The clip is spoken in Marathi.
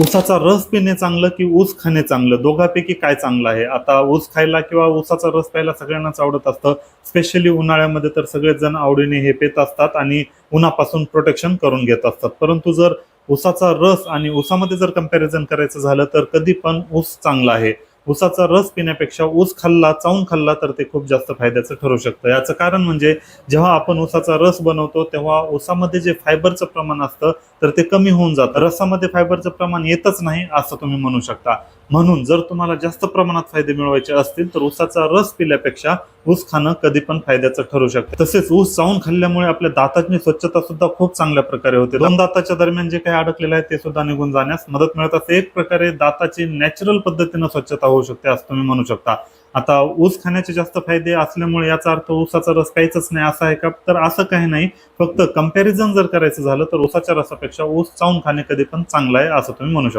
ऊसाचा रस पिणे चांगलं की ऊस खाणे चांगलं? दोघांपैकी काय चांगलं आहे? आता ऊस खायला किंवा ऊसाचा रस प्यायला सगळ्यांनाच आवडत असतं. स्पेशली उन्हाळ्यामध्ये तर सगळेच जण आवडीने हे पेत असतात आणि उन्हापासून प्रोटेक्शन करून घेत असतात. परंतु जर ऊसाचा रस आणि ऊसामध्ये जर कंपॅरिझन करायचं झालं तर कधी पण ऊस चांगला आहे. ऊसाचा रस पिण्यापेक्षा ऊस खाल्ला चावून खाल्ला तर ते खूप जास्त फायद्याचं ठरू शकतं. याचं कारण म्हणजे जेव्हा आपण ऊसाचा रस बनवतो तेव्हा ऊसामध्ये जे फायबरचं प्रमाण असतं तर ते कमी होऊन जातं. रसामध्ये फायबरचं प्रमाण येतच नाही असं तुम्ही म्हणू शकता. म्हणून जर तुम्हाला जास्त प्रमाणात फायदे मिळवायचे असतील तर ऊसाचा रस पिल्यापेक्षा ऊस खाणं कधी पण फायद्याचं ठरू शकतं. तसेच ऊस चावून खाल्ल्यामुळे आपल्या दाताची स्वच्छता सुद्धा खूप चांगल्या प्रकारे होते. दोन दाताच्या दरम्यान जे काही अडकलेलं आहे ते सुद्धा निघून जाण्यास मदत मिळत असते. एक प्रकारे दाताची नॅचरल पद्धतीनं स्वच्छता होऊ शकते असं तुम्ही म्हणू शकता. आता ऊस खाण्याचे जास्त फायदे असल्यामुळे याचा अर्थ ऊसाचा रस काहीच नाही असा आहे का? तर असं काही नाही. फक्त कंपॅरिझन जर करायचं झालं तर ऊसाच्या रसापेक्षा ऊस चावून खाणे कधी पण चांगलं आहे असं तुम्ही म्हणू शकता.